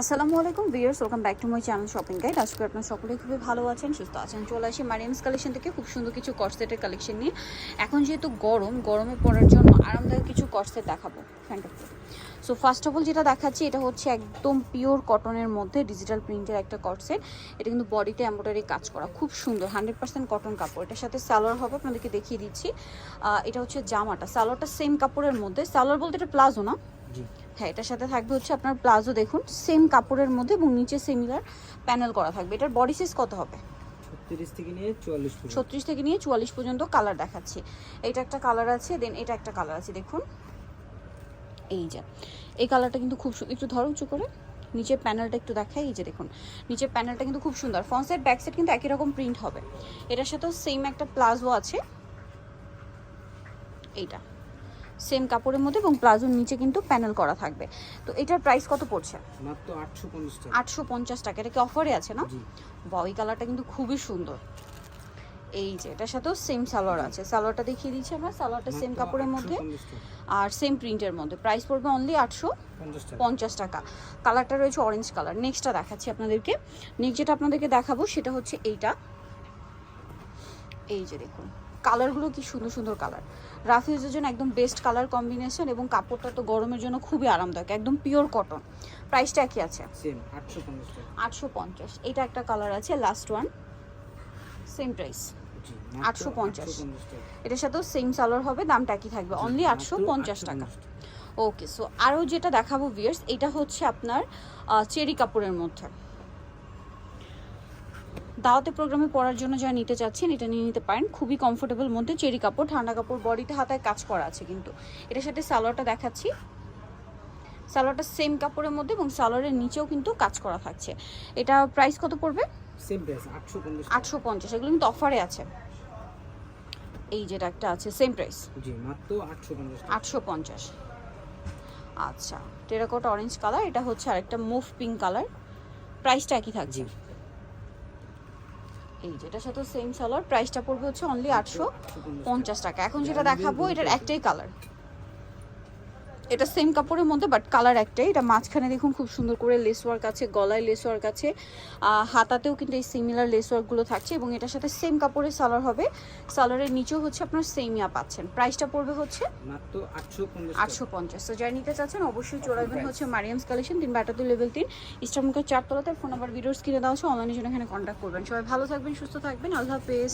আসসালামু আলাইকুম viewers, welcome back to my channel shopping guide. আজকে আপনারা সকলে খুবই ভালো আছেন, সুস্থ আছেন। চলে আসি মারিয়ামস কালেকশন থেকে, খুব সুন্দর কিছু কটসেটের কালেকশন নিয়ে। এখন যেহেতু গরম, গরমে পড়ার জন্য আরামদায়ক কিছু কটসেট দেখাবো ফ্যান্টা সো ফার্স্ট অফ অল যেটা দেখাচ্ছি, এটা হচ্ছে একদম পিওর কটনের মধ্যে ডিজিটাল প্রিন্টের একটা কটসেট এটা কিন্তু বডিতে এম্ব্রয়ডারি কাজ করা, খুব সুন্দর হান্ড্রেড পার্সেন্ট কটন কাপড়। এটার সাথে সালোয়ার হবে, আপনাদেরকে দেখিয়ে দিচ্ছি। এটা হচ্ছে জামাটা, সালোয়ারটা সেম কাপড়ের মধ্যে। সালোয়ার বলতে এটা প্লাজো না? হ্যাঁ এটার সাথে থাকবে হচ্ছে আপনার প্লাজো দেখুন সেম কাপড়ের মধ্যে এবং নিচে সিমিলার প্যানেল করা থাকবে। এটার বডি সাইজ কত হবে? ছত্রিশ থেকে নিয়ে চুয়াল্লিশ পর্যন্ত। ছত্রিশ থেকে নিয়ে চুয়াল্লিশ পর্যন্ত কালার দেখাচ্ছি। এটা একটা কালার আছে দেন এটা একটা কালার আছে দেখুন। এই যে এই কালারটা কিন্তু খুব একটু ধরো উঁচু করে। নিচের প্যানেলটা একটু দেখাই এই যে দেখুন। নিচের প্যানেলটা কিন্তু খুব সুন্দর। ফ্রন্ট সাইড ব্যাক সাইড কিন্তু একই রকম প্রিন্ট হবে। এটার সাথেও সেম একটা প্লাজো আছে। এইটা। সেম কাপড়ের মধ্যে এবং প্লাজোর নিচে কিন্তু প্যানেল করা থাকবে। তো এটার প্রাইস কত পড়ছে? মাত্র আটশো পঞ্চাশ টাকা। আটশো পঞ্চাশ টাকা এটা কি অফারে আছে না? জি। বা কালারটা কিন্তু খুবই সুন্দর। এই যে এটার সাথেও সেম সালোয়ার আছে। সালোয়ারটা দেখিয়ে দিচ্ছি আমরা সালোয়ারটা সেম কাপড়ের মধ্যে আর সেম প্রিন্টের মধ্যে। প্রাইস পড়বে অনলি আটশো পঞ্চাশ টাকা। কালারটা রয়েছে অরেঞ্জ কালার নেক্সটটা দেখাচ্ছি আপনাদেরকে। নেক্সট যেটা আপনাদেরকে দেখাবো সেটা হচ্ছে এইটা। এই যে দেখুন। কালারগুলো কি সুন্দর সুন্দর কালার। রাফিউজের জন্য একদম বেস্ট কালার কম্বিনেশন এবং কাপড়টা তো গরমের জন্য খুবই আরামদায়ক একদম পিওর কটন প্রাইসটা একই আছে? আটশো পঞ্চাশ আটশো পঞ্চাশ এটা একটা কালার আছে লাস্ট ওয়ান সেম প্রাইস 850 টাকা। এটার সাথেও সেম সালোয়ার হবে দামটা কি থাকবে অনলি আটশো পঞ্চাশ টাকা। ওকে সো আরও যেটা দেখাবো ভিয়ার্স এটা হচ্ছে আপনার চেরি কাপড়ের মধ্যে। দাওয়াতে প্রোগ্রামে পরার জন্য যা নিতে চাচ্ছেন এটা নিয়ে নিতে পারেন। খুবই কমফোর্টেবল মধ্যে চেরি কাপড় ঠান্ডা কাপড় বডিতে হাতায় কাজ করা আছে কিন্তু। এটার সাথে সালোয়ারটা দেখাচ্ছি। সালোয়ারটা সেম কাপড়ের মধ্যে এবং সালোয়ারের নিচেও কিন্তু কাজ করা থাকছে। এটা প্রাইস কত পড়বে? সেম প্রাইস আটশো পঞ্চাশ এগুলো কিন্তু অফারে আছে। এই যেটা একটা আছে সেম প্রাইস জি মাত্র আটশো পঞ্চাশ আচ্ছা টেরাকোট অরেঞ্জ কালার এটা হচ্ছে আরেকটা মুভ পিঙ্ক কালার প্রাইসটা একই থাকছে। এই যেটার সাথে সেম সালোয়ার প্রাইসটা পড়বে হচ্ছে অনলি আটশো আটশো পঞ্চাশ টাকা। এখন যেটা দেখাবো এটার একটাই কালার এটা সেম কাপড়ের মধ্যে বাট কালার একটাই। এটা মাঝখানে দেখুন খুব সুন্দর করে লেস ওয়ার্ক আছে গলায় লেস ওয়ার্ক আছে। হাতাতেও কিন্তু এই সিমিলার লেস ওয়ার্কগুলো থাকছে এবং এটার সাথে সেম কাপড়ের সালোয়ার হবে। সালোয়ারের নিচেও হচ্ছে আপনার সেমিয়া পাচ্ছেন। প্রাইসটা পড়বে হচ্ছে মাত্র আটশো পঞ্চাশ তো যারা নিতে চাচ্ছেন অবশ্যই চলে আসবেন হচ্ছে মারিয়ামস কালেকশন তিন বাটাতে লেভেল তিন ইস্টার্নমুখের চারতলাতে। ফোন নাম্বার ভিডিওস কিনে দেওয়া হচ্ছে অনলাইনের জন্য এখানে কন্ট্যাক্ট করবেন। সবাই ভালো থাকবেন সুস্থ থাকবেন। আল্লাহ হাফেজ।